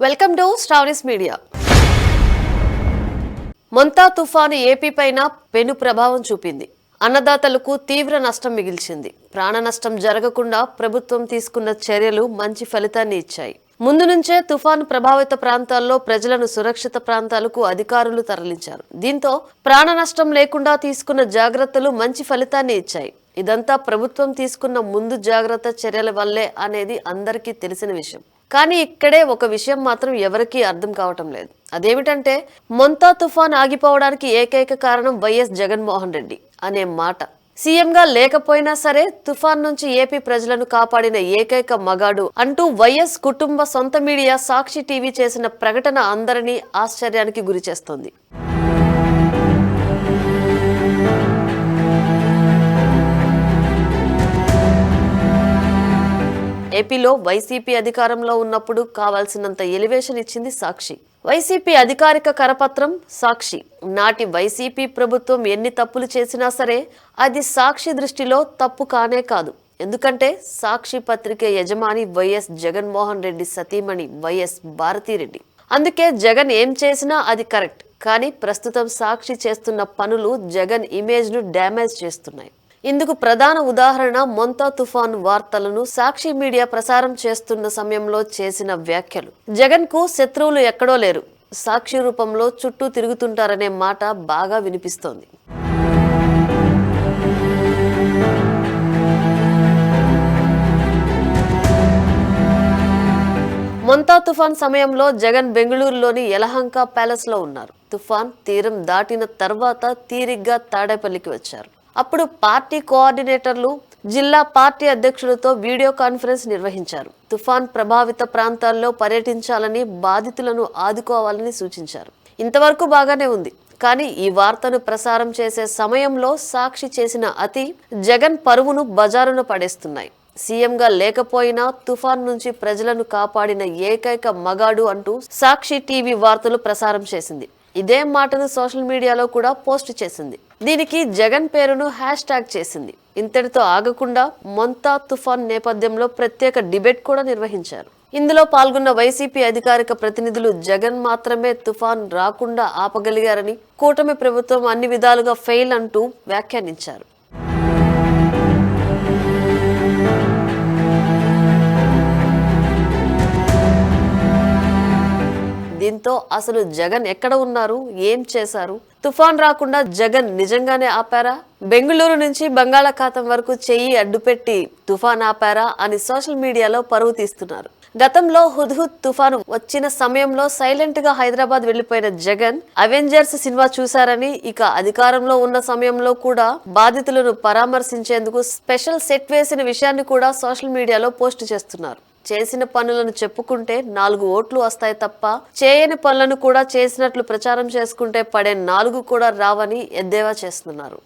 Welcome to stories media. Montha తుఫాను AP పైన పెను ప్రభావం చూపింది. అన్నదాతలకు తీవ్ర నష్టం మిగిల్చింది. ప్రాణ నష్టం జరగకుండా ప్రభుత్వం తీసుకున్న చర్యలు మంచి ఫలితాన్ని ఇచ్చాయి. ముందు నుంచే తుఫాను ప్రభావిత ప్రాంతాల్లో ప్రజలను సురక్షిత ప్రాంతాలకు అధికారులు తరలించారు. దీంతో ప్రాణ నష్టం లేకుండా తీసుకున్న జాగ్రత్తలు మంచి ఫలితాన్ని ఇచ్చాయి. ఇదంతా ప్రభుత్వం తీసుకున్న ముందు జాగ్రత్త చర్యల వల్లే అనేది అందరికీ తెలిసిన విషయం. కానీ ఇక్కడే ఒక విషయం మాత్రం ఎవరికీ అర్థం కావటం లేదు. అదేమిటంటే మొంతా తుఫాన్ ఆగిపోవడానికి ఏకైక కారణం వైఎస్ జగన్మోహన్ రెడ్డి అనే మాట. సీఎంగా లేకపోయినా సరే తుఫాన్ నుంచి ఏపీ ప్రజలను కాపాడిన ఏకైక మగాడు అంటూ వైఎస్ కుటుంబ సొంత మీడియా సాక్షి టీవీ చేసిన ప్రకటన అందరినీ ఆశ్చర్యానికి గురిచేస్తోంది. ఏపీలో వైసీపీ అధికారంలో ఉన్నప్పుడు కావాల్సినంత ఎలివేషన్ ఇచ్చింది సాక్షి. వైసీపీ అధికారిక కరపత్రం సాక్షి. నాటి వైసీపీ ప్రభుత్వం ఎన్ని తప్పులు చేసినా సరే అది సాక్షి దృష్టిలో తప్పు కానే కాదు. ఎందుకంటే సాక్షి పత్రిక యజమాని వైఎస్ జగన్మోహన్ రెడ్డి సతీమణి వైఎస్ భారతీరెడ్డి. అందుకే జగన్ ఏం చేసినా అది కరెక్ట్. కానీ ప్రస్తుతం సాక్షి చేస్తున్న పనులు జగన్ ఇమేజ్ను డ్యామేజ్ చేస్తున్నాయి. ఇందుకు ప్రధాన ఉదాహరణ మొంతా తుఫాన్ వార్తలను సాక్షి మీడియా ప్రసారం చేస్తున్న సమయంలో చేసిన వ్యాఖ్యలు. జగన్కు శత్రువులు ఎక్కడో లేరు. సాక్షి రూపంలో చుట్టూ తిరుగుతుంటారనే మాట బాగా వినిపిస్తోంది. మొంతా తుఫాన్ సమయంలో జగన్ బెంగళూరులోని యలహంక ప్యాలెస్లో ఉన్నారు. తుఫాన్ తీరం దాటిన తర్వాత తీరిగ్గా తాడేపల్లికి వచ్చారు. అప్పుడు పార్టీ కోఆర్డినేటర్లు జిల్లా పార్టీ అధ్యక్షులతో వీడియో కాన్ఫరెన్స్ నిర్వహించారు. తుఫాన్ ప్రభావిత ప్రాంతాల్లో పర్యటించాలని బాధితులను ఆదుకోవాలని సూచించారు. ఇంతవరకు బాగానే ఉంది. కానీ ఈ వార్తను ప్రసారం చేసే సమయంలో సాక్షి చేసిన అతి జగన్ పరువును బజారున పడేస్తున్నాయి. సీఎంగా లేకపోయినా తుఫాన్ నుంచి ప్రజలను కాపాడిన ఏకైక మగాడు అంటూ సాక్షి టీవీ వార్తలు ప్రసారం చేసింది. ఇదే మాటను సోషల్ మీడియాలో కూడా పోస్ట్ చేసింది. దీనికి జగన్ పేరును హ్యాష్ ట్యాగ్ చేసింది. ఇంతటితో ఆగకుండా మొంతా తుఫాన్ నేపథ్యంలో ప్రత్యేక డిబేట్ కూడా నిర్వహించారు. ఇందులో పాల్గొన్న వైసీపీ అధికారిక ప్రతినిధులు జగన్ మాత్రమే తుఫాన్ రాకుండా ఆపగలిగారని కూటమి ప్రభుత్వం అన్ని విధాలుగా ఫెయిల్ అంటూ వ్యాఖ్యానించారు. దీంతో అసలు జగన్ ఎక్కడ ఉన్నారు? ఏం చేశారు? తుఫాన్ రాకుండా జగన్ నిజంగానే ఆపారా? బెంగళూరు నుంచి బంగాళాఖాతం వరకు చెయ్యి అడ్డుపెట్టి తుఫాన్ ఆపారా అని సోషల్ మీడియాలో పరువు తీస్తున్నారు. గతంలో హుద్హుద్ తుఫాను వచ్చిన సమయంలో సైలెంట్గా హైదరాబాద్ వెళ్ళిపోయిన జగన్ అవెంజర్స్ సినిమా చూశారని ఇక అధికారంలో ఉన్న సమయంలో కూడా బాధితులను పరామర్శించేందుకు స్పెషల్ సెట్ వేసిన విషయాన్ని కూడా సోషల్ మీడియాలో పోస్ట్ చేస్తున్నారు. చేసిన పనులను చెప్పుకుంటే నాలుగు ఓట్లు వస్తాయి తప్ప చేయని పనులను కూడా చేసినట్లు ప్రచారం చేసుకుంటే పడే నాలుగు కూడా రావని ఎద్దేవా చేస్తున్నారు.